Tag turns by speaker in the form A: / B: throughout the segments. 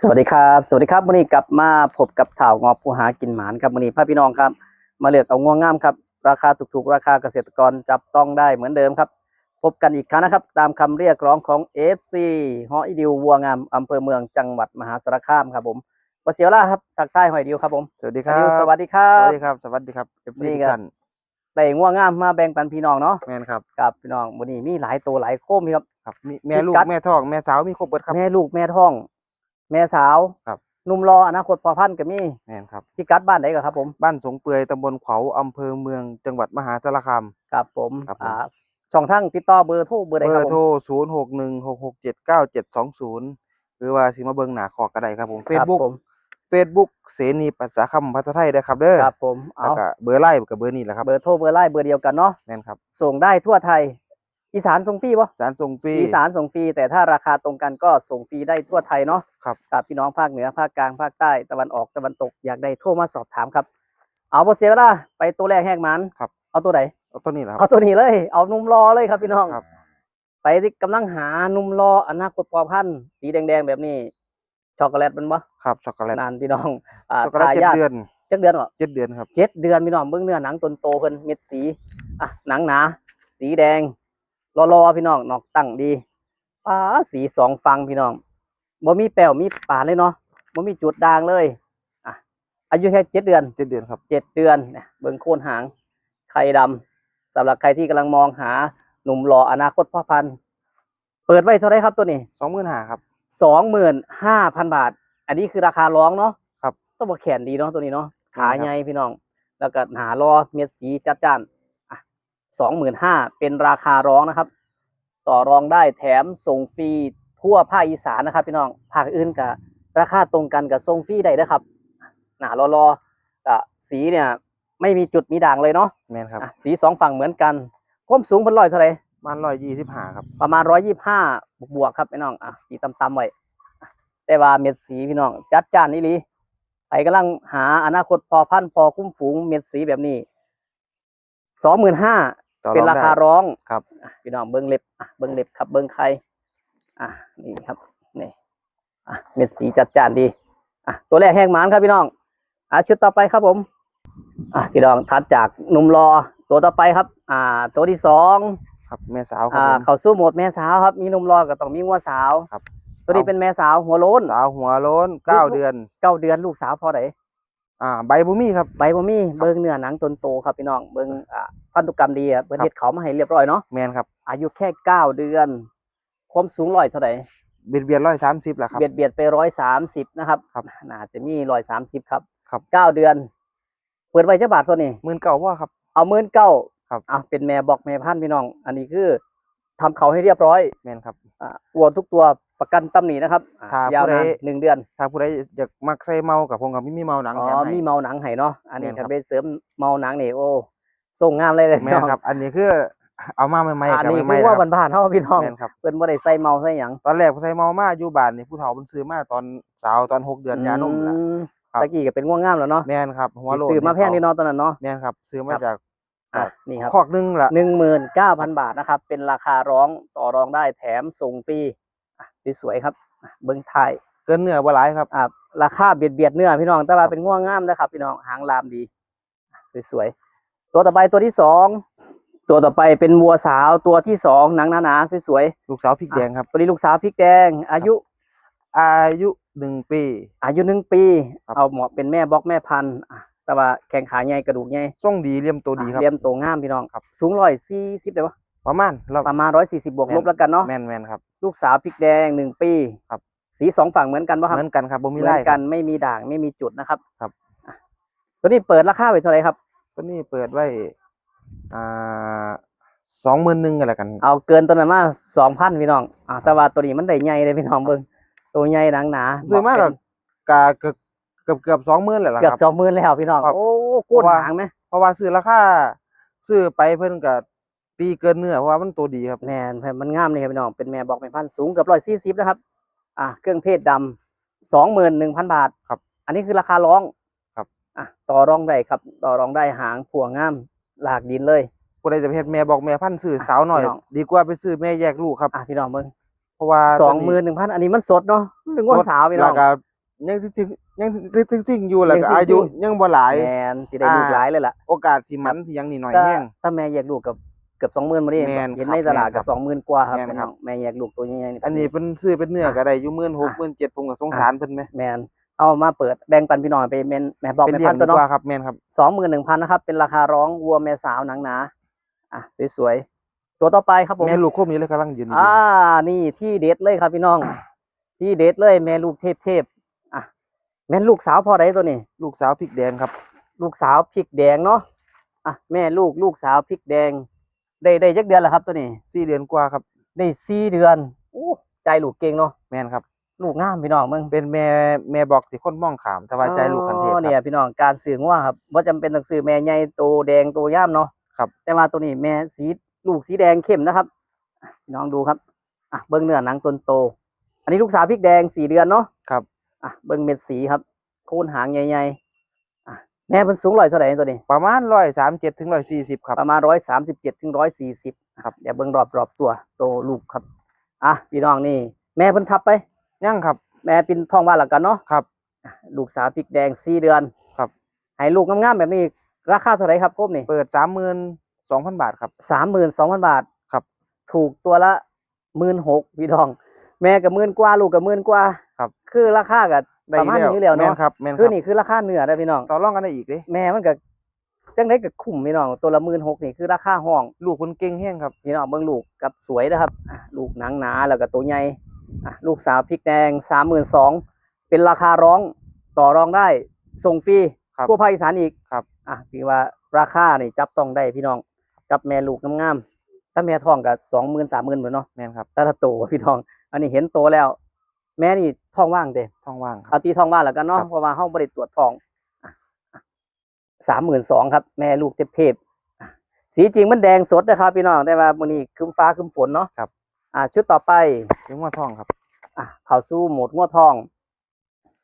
A: สวัสดีครับ สวัสดีครับวันนี้กลับมาพบกับข่าวงอผู้หากินหมานครับวันนี้พาพี่น้องครับ มาเลือกเอาง่วงงามครับ ราคาถูกๆ ราคาเกษตรกรจับต้องได้เหมือนเดิมครับ พบกันอีกครั้งนะครับ ตามคำเรียกร้องของ FC ฮออีดิววัวงามอำเภอเมืองจังหวัดมหาสารคามครับผมวเสียวล่าครับทักทายหอยดิวครับผม
B: สวัสดีค
A: หอย
B: รับ
A: ดิวสวัสดีครั
B: สวั
A: บ
B: สดีครับสวัสดีครับเอฟ
A: นี่
B: ซี
A: ครับ
B: ท่าน
A: ได้ง่วงงามมาแบ่งปันพี่น้องเนาะ
B: แม่นครับ
A: ครับพี่น้องวันนี้มีหลายตัวหลายโคมครับ
B: ครับมีแม่ลูก
A: พิกัด
B: แม่ท้องแม่สาวมีครบเบิดครับ
A: แม่ลูกแม่ท้อง แม่สาว
B: ครับ
A: หนุ่มรออนาคตพอพันธุ์ก็มี
B: แม่นครับ
A: พี่กัดบ้านไหนก็ครับผม
B: บ้านสงเปื่อยตำบลขวาวอำเภอเมืองจังหวัดมหาสารคาม
A: ครับผม
B: ครับผม
A: อ่าช่องทางติดต่อเบอร์โทรเบอร์ใด
B: เบ
A: ค
B: อ
A: รับ
B: ร์
A: ผ
B: โทร
A: ม
B: ศูนย์หกหนึ่งหกหกเจ็ดเก้าเจ็ดสองศูนย์หรือว่าสิมาเบิ่งหน้าขอกกระไดครับผมเฟซ
A: ครับ
B: บุ๊ก
A: ผม
B: เฟซบุ๊กเสนีภาษาคำภาษาไทยได้ครับเด้อ
A: ครับผม
B: แล้ว
A: เอา
B: ก็เบอร์ไล่กับเบอร์นี่แหละครับ
A: เบอร์โทรเบอร์ไลน์เบอร์เดียวกันเนาะ
B: แม่นครับ
A: ส่งได้ทั่วไทย อีสานส่งฟรีปะ
B: สารส่งฟรี
A: อีสานส่งฟรี แต่ถ้าราคาตรงกันก็ส่งฟรีได้ทั่วไทยเนาะ
B: ครับ
A: กับพี่น้องภาคเหนือภาคกลางภาคใต้ตะวันออกตะวันตกอยากได้โทรมาสอบถามครับ เอาบ่เสียเวลาไปตัวแรกแหกมัน
B: ครับ
A: เอาตัวไหน
B: เอาตัวนี้แหละค
A: เอา
B: รับ
A: ตัวนี้เลย เอานุ่มรอเลยครับพี่น้อง
B: ครับ
A: ไปที่กำลังหานุ่มรออนาคตปอพันธุ์สีแดงๆแบบนี้ ช็อกโกแลตมันบ่
B: ครับช็อกโกแลต
A: นานพี่น้องอ่า
B: ช็อกโกแลต
A: ทา
B: เจ็ด
A: ยาท
B: เดือน
A: จักเดือนเหรอ
B: เจ็ดเดือนครับ
A: เจ็ดเดือนพี่น้องเบื้องเนื้อหนังตนโตเพิ่นเม็ดสีอะหนังหนา สีแดง รอๆพี่น้องนอกตั้งดีป้าสีสองฟังพี่น้องบ่มีแป้วมีปานเลยเนาะบ่มีจุดด่างเลยอะอายุแค่เจ็ดเดือน
B: เจ็ดเดือนครับ
A: เจ็ดเดือนเนี่ยเบิ่งโคนหางไข่ดำสำหรับใครที่กำลังมองหาหนุ่มหล่ออนาคตพ่อพันธุ์เปิดไว้เท่าไหรครับตัวนี้
B: สองหมื่นห้าครับ
A: สองหมื่นห้าพันบาท อันนี้คือราคาร้องเนาะ
B: ครับ
A: ต้องบอกแขนดีเนาะตัวนี้เนาะขา
B: ครับ
A: ใหญ่พี่น้อง แล้วก็หนาล้อเม็ดสีจัดจ้านอะ สองหมื่นห้าเป็นราคาร้องนะครับ ต่อรองได้แถมส่งฟรีทั่วภาคอีสานนะครับ พี่น้องภาคอื่นกับราคาตรงกันกับส่งฟรีได้นะครับหนาล้อล้อกับสีเนี่ยไม่มีจุดมีด่างเลยเนาะ
B: แม่นครับ
A: อะสีสองฝั่งเหมือนกันความสูงเพันลอยเท่าไหร่
B: บ้านร้อยยี่สิบห้าครับ
A: ประมาณร้อยยี่ห้าบวกๆครับพี่น้องอะตีต่ำๆไว้อะแต่ว่าเม็ดสีพี่น้อง จัดจ้านนี่ลีใครกำลังหาอนาคตพอพันธุ์พอคุ้มฝูงเม็ดสีแบบนี้สองหมื่นห้า
B: ต่อ
A: เป็น
B: อง
A: รา
B: ได้
A: คาร้อง
B: ครับ
A: อะพี่น้องเบิ้งเล็บอะเบิ้งเล็บครับเบิ้งไข่อะนี่ครับนี่อะเม็ดสีจัดจ้านดีอะตัวแรกแห้งหมานครับพี่น้องอะชุดต่อไปครับผมอะพี่น้องถัดจากหนุ่มรอตัวต่อไปครับ อ่า ตัวที่สอง
B: ครับแม่สาวครับ
A: อ่า
B: ผม
A: เขาสู้โหมดแม่สาวครับ มีหนุ่มรอดก็ต้องมีงัวสาว
B: ครับ
A: ตัวนี้
B: เอา
A: เป็นแม่สาวหัวโล้น
B: สาวหัวโล้นเก้าเดือน
A: เก้าเดือนลูกสาวพอไหน
B: อ่าใบบุมี่ครับ
A: ใบบ่มีเบิ่งเนื้อหนังตนโตครับพี่น้องเบิ่งอ่าพันธุกรรมดีอะเบิ่ง
B: ครับ
A: เฮ็ดเขามาให้เรียบร้อยเนาะ
B: แมนครับ
A: อายุแค่เก้าเดือน ความสูงร้อยเท่าไหร่
B: เบียดเบียดร้อยสามสิบแหละครับ
A: เบียดเบียดไปร้อยสามสิบนะครับ
B: ครับ
A: น่าจะมีร้อยสามสิบครับ
B: ครับ
A: เก้าเดือน เปิดไว้เจ้าบาทตัวนี้
B: หมื่นเก่าว่าครับ
A: เอาหมื่นเก้า
B: ครับ
A: อะเป็นแม่บอกแม่พันธุ์พี่น้อง อันนี้คือทำเขาให้เรียบร้อย
B: แมนครับ
A: อ่าวัวทุกตัว ประกันตำหนินะครับอ่า
B: ถ้าผู้
A: ยาวนาน
B: ใด
A: หนึ่งเดือน
B: ถ้าผู้ใดอยากมักใส่เมากับผมกับมิมีเมาหนัง
A: อ๋อ
B: แถมให้
A: มีเมาหนังให้เนาะอันนี้
B: แม่นครั
A: คั
B: บ
A: นไปเสริมเมาหนังนี่โอ้ส่งงามเลยเลย
B: แมนครับ อันนี้คือเอามาใหม่
A: อั
B: ๆ
A: น
B: กับ
A: นี้
B: ให
A: คื
B: ม่
A: อ
B: ๆ
A: ว่า
B: นะครับ
A: บ้านๆเฮาพี่น้อง
B: แมนครับ
A: เพิ่นบ่ได้ใส่เมาใส่หยัง
B: ตอนแรกผู้ใส่เมามาอยู่บ้านนี่ผู้เฒ่าเพิ่นซื้อมาตอนสาวตอนหกเดือนยานม
A: อื
B: ล่ะ
A: ม
B: ครับ
A: ตะกี้ก็เป็นง่วงงามแล้วเนาะ
B: แมนครับหัวโล้น
A: ซื้อมาแพงนี่เนาะตอนนั้นเนาะ
B: แมนครับ ซื้อมา
A: ครับ
B: จาก
A: อะนี่ครับ
B: คอกหนึงล่ะ
A: 19,000บาทนะครับ เป็นราคาร้องต่อรองได้แถมส่งฟรีอะ สวยๆครับอะเบิ่งท้าย
B: เกินเนื้อบ่หลายครับ
A: อะราคาเบียดเบียดเนื้อพี่น้องแต่ว่า
B: ครับ
A: เป็นง่วงงามนะครับ พี่น้องหางลามดีอะสวยๆตัวต่อไปตัวที่สองตัวต่อไปเป็นวัวสาวตัวที่สองหนังหนาๆสวยๆ
B: ลูกสาวพริกแดงครับ
A: ตัวนี้ลูกสาวพริกแดง อายุ
B: อายุหนึ่งปี
A: อายุหนึ่งปี
B: ครับ
A: เอาเหมาะเป็นแม่บล็อกแม่พันธุ์อะแต่ว่าแข้งขาใหญ่กระดูกใหญ่
B: ทรงดีเลี่ยมตัวดีครับ
A: เลี้ยมโตงามพี่น้อง
B: ครับ
A: สูงร้อยสี่สิบได้ปะ
B: ประมาณเรา
A: ประมาณร้อยสี่สิบบวก
B: แม่น
A: ลบแล้วกันเนาะ
B: แมนแมนครับ
A: ลูกสาวพริกแดงหนึ่งปี
B: ครับ
A: สีสองฝั่งเหมือนกันปะครับ
B: เหมือนกันครับบ่มี
A: เหมื
B: ไล่
A: อน
B: ค
A: กั
B: รับ
A: นไม่มีด่างไม่มีจุดนะครับ
B: ครับ
A: อะตัวนี้เปิดราคาไปเท่าไหร่ครับ
B: ตัวนี้เปิดไว้อ่าสองหมื่นหนึ่งกันแล้วกัน
A: เอาเกินตัวนั้นมาสองพันพี่น้องอะแต่ว่าตัวนี้มันได้ใหญ่เลยพี่น้องเบิ่งตัวใหญ่หนังหนา
B: ซื้อมา
A: เห
B: กับ
A: เป็น
B: กาเกือบเกือบเกือบสองหมื่นเลยล่ะ
A: เกือ
B: ค
A: บ
B: รับ
A: สองหมื่นแล้วพี่น้อง
B: ครับ
A: โอ้โก้น
B: เพราะว่า
A: หางไหม
B: เพราะว่าซื้อราคาซื้อไปเพิ่นก็ ตีเกินเนื้อเพราะว่ามันตัวดีครับ
A: แม่นแม่นมันงามเลยครับพี่น้องเป็นแม่บอกแม่พันธุ์สูงเกือบร้อยสี่สิบนะครับ อะเครื่องเพศดำสองหมื่นหนึ่งพันบาท
B: ครับ
A: อันนี้คือราคาร้อง
B: ครับ
A: อะต่อรองได้ครับ ต่อรองได้หางผัวงามหลากดินเลย
B: ผู้ใดจะไปเฮ็ดแม่บอกแม่พันธุ์ซื้อสาวหน่อย
A: พี่น้อง
B: ดีกว่าไปซื้อแม่แยกลูกครับ
A: อะพี่น้องเบิ่ง
B: เพราะว่า
A: สองหมื่นหนึ่งพันอันนี้มันสดเนาะมันเป็นงวดสาวพี่น้
B: แล้
A: อ
B: ว
A: ง
B: ก็ยังทึงๆยังทึงๆอยู่แล้วก็
A: ยังซิ่งๆ
B: อายุยังบ่หลาย
A: แมนสิได้ลูกหลายเลยล่ะ
B: โอกาสสิมันที่ยังนี่หน่อย
A: ถ้า
B: แห้ง
A: ถ้าแม่แยกลูกกับ เกือบสองหมื่นมาดิ
B: แม่น
A: เห็น
B: ครับ
A: ในตลาด
B: แม่นครั
A: กับบสองหมื่นกว่าครับ
B: แม่น
A: พี่
B: ครั
A: น้อบงแม่แยกลูกตัวใหญ่ๆ
B: อันนี้เพิ่นซื้อเป็นเนื้อก็ได้อยู่16,000 17,000ผมก็สงสารเพิ่นไหม
A: แมนเอามาเปิดแบ่งปันพี่น้องไปแม่นแม่บอก
B: เป็น
A: แม่
B: เลี้ย
A: พั
B: ง
A: น
B: ดี
A: ซะเนาะ
B: กว่าครับแม่นครับ
A: สองหมื่นหนึ่งพันนะครับ เป็นราคาร้องวัวแม่สาวหนังหนาอะสวยๆตัวต่อไปครับผม
B: แม่ลูกคมนี้เลยกำลังยืนอยู่
A: อ่านี่ที่เด็ดเลยครับพี่น้อง ที่เด็ดเลยแม่ลูกเทพเทพๆอะแม่นลูกสาวพอไดตัวนี้
B: ลูกสาวพริกแดงครับ
A: ลูกสาวพริกแดงเนาะอะแม่ลูกลูกสาวพริกแดง ได้ได้ยักเดือนแล้วครับตัวนี้
B: 4เดือนกว่าครับ
A: ได้สี่เดือนโอ้ใจลูกเก่งเนาะ
B: แม่นครับ
A: ลูกงามพี่น้องมึง
B: เป็นแม่แม่บอกที่คนมองขามแต่ว่าใจลูกคันเทพ
A: อ๋อ
B: ค
A: เนี่ย
B: รับ
A: พี่น้องการสื่อว่าครับว่าจำเป็นต้องซื้อแม่ใหญ่โตแดงโตย่ามเนาะ
B: ครับ
A: แต่ว่าตัวนี้แม่สีลูกสีแดงเข้มนะครับอะพี่น้องดูครับอะเบิ้งเนื้อหนังต้นโต อันนี้ลูกสาวพริกแดงสี่เดือนเนาะ
B: ครับ
A: อะเบิ้งเม็ดสีครับโคนหางใหญ่ๆอะ แม่เป็นสูงร้อยเท่าไหร่ตัวนี้
B: ประมาณ137ถึง140ครับ
A: ประมาณร้อยสามสิบเจ็ดถึงร้อยสี่สิบ
B: ครับ
A: เดี๋ยวเบิ้งรอบรอบตัวโตลูกครับ อะพี่น้องนี่ แม่เพิ่นทับไป
B: ยังครับ
A: แม่เป็นท้องว่าหลักกันเนาะ
B: ครับ
A: ลูกสาวพริกแดงสี่เดือน
B: ครับ
A: ให้ลูกงามๆแบบนี้ ราคาเท่าไหร่ครับครบนี่
B: เปิด32,000บาทครับ
A: สามหมื่นสองพันบาท
B: ครับ
A: ถูกตัวละหมื่นหกพี่น้อง แม่กับหมื่นกว่าลูกกับหมื่นกว่า
B: ครับ
A: คือราคากับ
B: ได้
A: ประมาณนี้อยู่แล้ว
B: แม่น
A: เนาะ
B: ครับแม่นค
A: คือ
B: รับ
A: นี่คือราคาเนื้อได้อพี่น้อง
B: ต่อรองกันได้อีกเด้
A: แม่มันกับจังได้กับคุ้มพี่น้องตัวละหมื่นหกนี่คือราคาห้อง
B: ลูกเพิ่นเก่งแฮงครับ
A: พี่น้องเบิ่งลูกกับสวยนะครับอะลูกหนังหนาแล้วก็ตัวใหญ่อะลูกสาวพริกแดงสามหมื่นสองเป็นราคาร้องต่อรองได้ส่งฟรี
B: ครับ
A: ทั่วภาคอีสานอีก
B: ครับ
A: อะถือว่าราคานี่จับต้องได้พี่น้องกับแม่ลูกงามๆถ้าแม่ท้องกับสองหมื่นสามหมื่นเหมือนเนาะ
B: แม่นครับ
A: ถ้าถ้าโตพี่น้อง อันนี้เห็นโตแล้ว แม่นี่ท้องว่างเด้
B: ท้องว่างค
A: เอา
B: รับ
A: ตีท้องว่างแล้วกันเนาะ
B: ครับ
A: เพราะว่าห้องบริตรวจทองสามหมื่นสองครับ แม่ลูกเทพๆอะสีจริงมันแดงสดนะครับพี่น้องแต่ว่ามื้อนี้ครึ้มฟ้าครึ้มฝนเนาะ
B: ครับ
A: อ่า ชุดต่อไป
B: เป็นหัวท้องครับ
A: อะเข้าสู้โหมดง้อทอง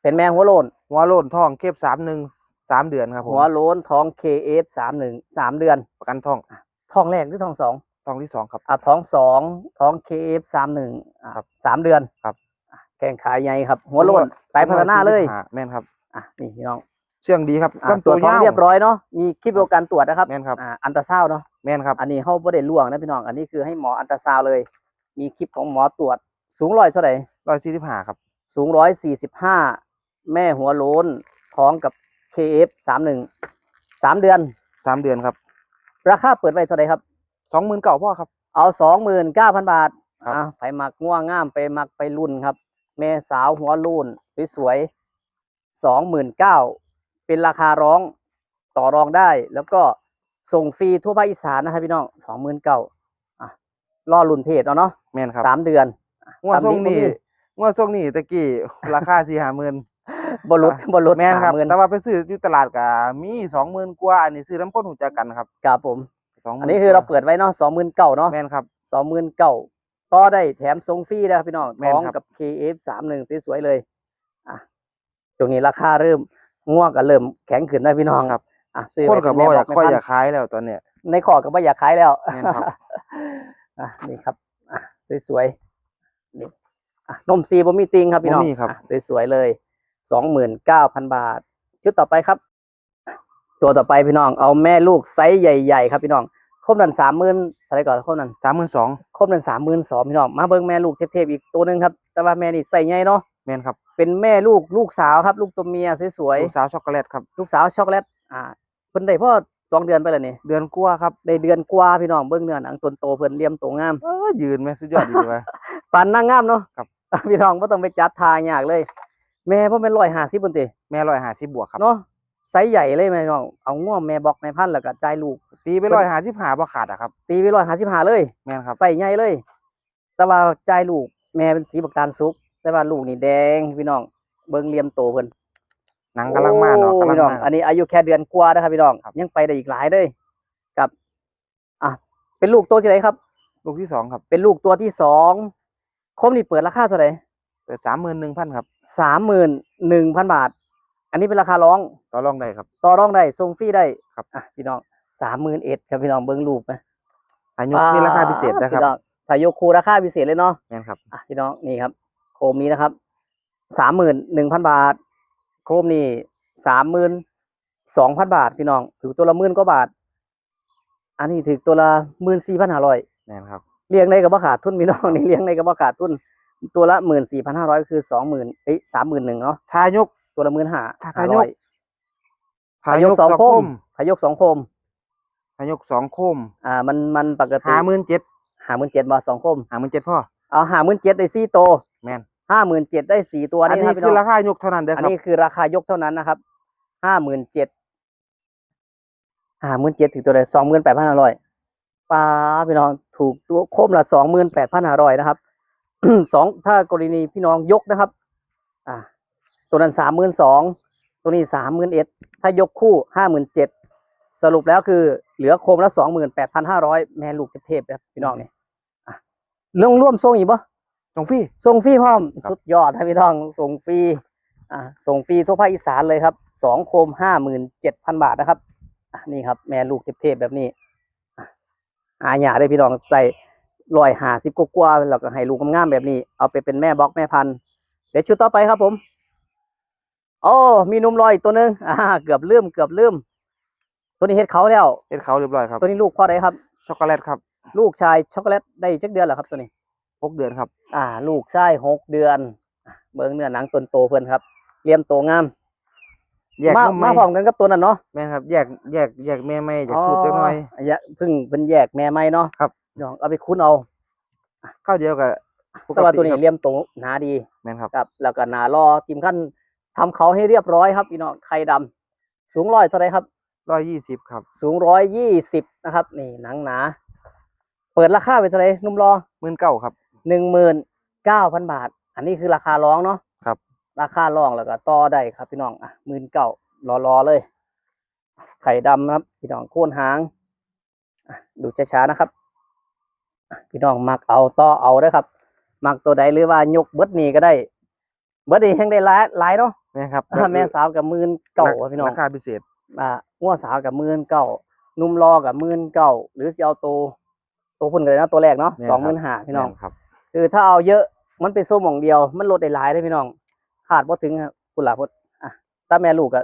A: เป็นแม่หัวโลน
B: หัวโลนท้องเก็บ31 3เดือนครับผม
A: หัวโล้นท้อง KF สามหนึ่งสามเดือน
B: ประกันท้อง
A: ท้องแรกหรือท้องสอง
B: ท้องที่สองครับ
A: อะท้องสองท้อง KF สามหนึ่งอะ
B: ครับ
A: สามเดือน
B: ครับ
A: อะ แข้งขาใหญ่ครับ หัวโล้นสายพัฒนาเลย
B: แม่นครับ
A: อะนี่พี่น้อง
B: เชื่องดีครับ
A: อะ
B: ลำ
A: ตรวจท้อง
B: ยาว
A: เรียบร้อยเนาะมีคลิปโดการตรวจนะครับ
B: แม่นครับ
A: อ่าอันตราซาวน์เนาะ
B: แม่นครับ
A: อันนี้เขาบ่ได้ล่วงนะพี่น้องอันนี้คือให้หมออันตราซาวน์เลย มีคลิปของหมอตรวจ สูงร้อยเท่าไหร่
B: 145ครับ
A: สูงร้อยสี่สิบห้าแม่หัวโล้นท้องกับ KF สามหนึ่งสามเดือน
B: สามเดือนครับ
A: ราคาเปิดไว้เท่าไหร่ครับ
B: 29,000พ่อครับ
A: เอาสองหมื่นเก้าพันบาท
B: ครับ
A: อะไปมักง่วงง่ามไปมักไปรุ่นครับ แม่สาวหัวรุ่นสวยๆสองหมื่นเก้าเป็นราคาร้องต่อรองได้ แล้วก็ส่งฟรีทั่วภาคอีสานนะครับพี่น้องสองหมื่นเก้าอะรอรุ่นเพจเอาเนาะ
B: แม่นครับ
A: สามเดือน
B: งวดส่งนี่
A: ตามนี้
B: งวดส่งนี่ตะกี้ราคา4 5หมื่น
A: บรุษบรุษ
B: แม่นครับ
A: หมื่น
B: แต่ว่าไปซื้ออยู่ตลาดก็มี20,000กว่าอันนี้ซื้อน้ำข้นหูจักกันครับ
A: ครับผม
B: 20,000
A: อันนี้คือเราเปิดไว้เนาะสองหมื่นเก้าเนาะ
B: แม่นครับ
A: สองหมื่นเก้า ต่อได้แถมส่งฟรีนะครับพี่น้อง
B: แม่น
A: ท้อง
B: ครับ
A: กับ KF สามหนึ่งสวยๆเลยอะตรงนี้ราคาเริ่มง่วงก็เริ่มแข็งขึ้นนะพี่น้อง
B: ครับ
A: อะซื้อ
B: คน
A: ไว้
B: ก็
A: เป็
B: บ่
A: แม่
B: อยาก
A: แม่
B: ค่อย
A: พัน
B: อยากขายแล้วตอนเนี้ย
A: ในขอก็ไม่อยากขายแล้ว
B: แม่นครับ
A: อะนี่ครับอะสวยๆนี่อะนมซีบ่มีติงครับพี่น้อง
B: บ่มีครับ
A: อะสวยๆเลยสองหมื่นเก้าพันบาท ชุดต่อไปครับ ตัวต่อไปพี่น้อง เอาแม่ลูกไซส์ใหญ่ ๆ ครับพี่น้อง ครบนันสามหมื่นอะไรก่อนครบนัน
B: 32,000
A: ครบนันสามหมื่นสองพี่น้องมาเบิ่งแม่ลูกเทพๆอีกตัวหนึ่งครับ แต่ว่าแม่นี่ใส่ใหญ่เนาะ
B: แม่นครับ
A: เป็นแม่ลูกลูกสาวครับ ลูกตัวเมียสวย
B: ลูกสาวช็อกโกแลตครับ
A: ๆลูกสาวช็อกโกแลตอ่าเพิ่นได้พ่อสองเดือนไปแล้วนี่
B: เดือนกว่าครับ
A: ได้เดือนกว่าพี่น้องเบิ่งเนื้อหนังตนโตเพิ่นเลี่ยมโตงาม
B: เออยืนแม่สุดยอดดีเลย
A: ปันนางงามเนาะ
B: ครับ
A: พี่น้องบ่ต้องไปจัดทางยากเลย แม่พ่อเป็นร้อยห้าสิบนติ
B: แม่150บวกครับ
A: เนาะ ไซส์ใหญ่เลยแม่น้องเอาง่วงแม่บอกแม่พันธุ์แล้วก็จ่ายลูก
B: ตีไป155บ่ขาดอะครับ
A: ตีไปร้อยห้าสิบห้าเลย
B: แม่นครับ
A: ใส่ใหญ่เลย แต่ว่าจ่ายลูกแม่เป็นสีบักตาลสุก แต่ว่าลูกนี่แดงพี่น้องเบิ่งเหลี่ยมโตเพิ่น
B: หนังกำลังมาเนาะ
A: โอ้
B: กำลัง
A: พี่น้อง
B: มา
A: อันนี้อายุแค่เดือนกว่านะครับพี่น้อง
B: ครับ
A: ยังไปได้อีกหลายเลยกับอะเป็นลูกตัวที่ไหนครับ
B: ลูกที่สองครับ
A: เป็นลูกตัวที่สองคมนี่เปิดราคาเท่าไหร่
B: เปิด31,000ครับ
A: สามหมื่นหนึ่งพันบาท อันนี้เป็นราคาร้อง
B: ต่อรองได้ครับ
A: ต่อรองได้ส่งฟรีได้
B: ครับ
A: อะพี่น้องสามหมื่นเอ็ดครับพี่น้องเบิ้งรูปนะ
B: อายุมีราคาพิเศษนะครับ
A: พี่น้องถ้ายกคูราคาพิเศษเลยเนาะ
B: แม่นครับ
A: อะพี่น้องนี่ครับ โคมนี้นะครับสามหมื่นหนึ่งพันบาท โคมนี่สามหมื่นสองพันบาทพี่น้องถือตัวละหมื่นกว่าบาท อันนี้ถือตัวละหมื่นสี่พันห้าร้อย
B: แม่นครับ
A: เลี้ยงในกับว่าขาดทุนพี่น้องนี่เลี้ยงในกับว่าขาดทุนตัวละหมื่นสี่พันห้าร้อยคือสองหมื่นเอ้ยสามหมื่นหนึ่งเนาะ
B: ทายก
A: ตัวละหมื่นห้า
B: ถ้า
A: ห้า
B: ทายก
A: ร้อย
B: ทา
A: ทายย
B: ก
A: กสองโคม
B: ม
A: ทายกสองโคม
B: ทายกสองโคม
A: อ่า มันมันปกติ
B: ห้าหมื่นเจ็ด
A: ห้าหมื่นเจ็ดบาทสองโคม
B: ห้าหมื่นเจ็ดพ่อ
A: เอาห้าหมื่นเจ็ดได้สี่โต
B: แม่น
A: ห้าหมื่นเจ็ดได้สี่ตัว
B: อัน
A: นี่
B: นี้
A: นะครับพี่
B: คื
A: น้
B: อ
A: อง
B: ราคายกเท่านั้นเด้อ
A: อัน
B: ครับ
A: นี้คือราคายกเท่านั้นนะครับห้าหมื่นเจ็ดห้าหมื่นเจ็ดถึงตัวใดสองหมื่นแปดพันห้าร้อยป้าพี่น้องถูกตัวโคมละสองหมื่นแปดพันห้าร้อยนะครับสองถ้ากรณีพี่น้องยกนะครับ อ่า ตัวนั้นสามหมื่นสองตัวนี้สามหมื่นเอ็ดถ้ายกคู่ห้าหมื่นเจ็ดสรุปแล้วคือเหลือโคมละสองหมื่นแปดพันห้าร้อยแม่ลูกเทพๆนะครับพี่น้องเนี่ยอะเรื่องร่วมทรงอีกปะ
B: ตรงฟรี
A: ส่งฟรีพร้อม
B: ครับ
A: สุดยอดครับพี่น้องส่งฟรีอ่าส่งฟรีทั่วภาคอีสานเลยครับสองโคมห้าหมื่นเจ็ดพันบาทนะครับอะนี่ครับแม่ลูกเทพๆแบบนี้อะอาหยาได้พี่น้องใส่รอยหาสิบกว่าๆแล้วก็ให้ลูกงามๆแบบนี้ เอาไปเป็นแม่บล็อกแม่พันธุ์เดี๋ยวชุดต่อไปครับผม โอ้มีนมลอยอีกตัวหนึงอ่าเกือบลืมเกือบลืม ตัวนี้เฮ็ดเขาแล้ว
B: เอ็ดเขาเรียบร้อยครับ
A: ตัวนี้ลูกพ่อได้ครับ
B: ช็อกโกแลตครับ
A: ลูกชายช็อกโกแลตได้จักเดือนเหรอครับตัวนี้
B: หกเดือนครับ
A: อ่า ลูกชายหกเดือนอะเบิ่งเนื้อหนังต้นโตเพื่อนครับเลี่ยมโตงาม
B: แยก
A: มาน
B: ม
A: มา
B: ไม่
A: พร้อมกันกับตัวนั้นเนาะ
B: แม่นครับ แยกแยกแยกแม่ไม่จากสูตรเล็กน้อย
A: อย่าเพิ่งเพิ่นแยกแม่ไม่เนาะ
B: ครับ
A: น้องเอาไปคุ้นเอา
B: ข้าวเดียวกับปก
A: แต่ว่าตัว
B: ติ
A: นี้
B: ครับ
A: เลี่ยมโตหนาดี
B: แม่นครับ
A: ครับ แล้วก็หนารอทีมขั้น ทำเขาให้เรียบร้อยครับพี่น้องไข่ดำสูงร้อยเท่าไรครับ
B: ร้อยยี่สิบครับ
A: สูงร้อยยี่สิบนะครับ นี่หนังหนา เปิดราคาไปเท่าไรนุ่มรอ
B: หมื่นเก้าครับ
A: หนึ่งหมื่นเก้าพันบาท อันนี้คือราคาร้องเนาะ
B: ครับ
A: ราคาร้องแล้วก็ต่อได้ครับ พี่น้องอะหมื่นเก้ารอรอๆเลย ไข่ดำนะครับ พี่น้องโค่นหางอะดูช้าๆนะครับอะพี่น้องมักเอาต่อเอาได้อครับ มักตัวใดหรือว่ายกเบิดนี่ก็ได้ เบิดนี่แห่งได้หลายหลายเนาะ
B: แม่นครับ
A: อะแม่สาวกับหมื่นเก้าพี่น้อง
B: ราคาพิเศษ
A: อ่างัวสาวกับหมื่นเก้านุ่มรอกับหมื่นเก้าหรือสิเอาตัวตัวพุ่นกันเลยเนาะตัวแรกเนาะ
B: แม่น
A: สองห
B: ครั
A: มื่
B: บ
A: นห้าพี่น้อง
B: แม่ครับ
A: คือถ้าเอาเยอะมันเป็นโซ่หม่องเดียว มันลดได้หลายได้พี่น้องขาดพอถึงครับคุณหลาพดอะถ้าแม่ลูกก็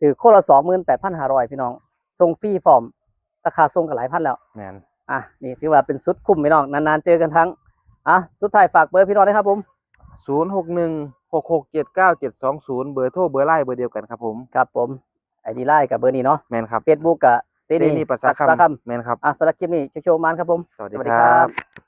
A: ถือโคละสองหมื่นแปดพันห้าร้อยพี่น้องส่งฟรีพร้อมราคาส่งกับหลายพันแล้ว
B: แม่น
A: อะนี่ถือว่าเป็นสุดคุ้มพี่น้องนานๆเจอกันทั้งอะสุดท้ายฝากเบอร์พี่น้องนะครับผม
B: ศูนย์หกหนึ่ง หกหกเจ็ดเก้าเจ็ดสองศูนย์เบอร์โทรเบอร์ไลน์เบอร์เดียวกันครับผม
A: ครับผมไอดีไลน์กับเบอร์นี้เนาะ
B: แม่นครับ
A: เฟซบุ๊กกับเซ
B: เซ
A: นี
B: นีภาษา
A: ภาษา
B: คำ
A: คำ
B: แม่นครับ
A: อะสำหรับคลิปนี้โชว์ๆมันครับผม
B: สวัสดีครับ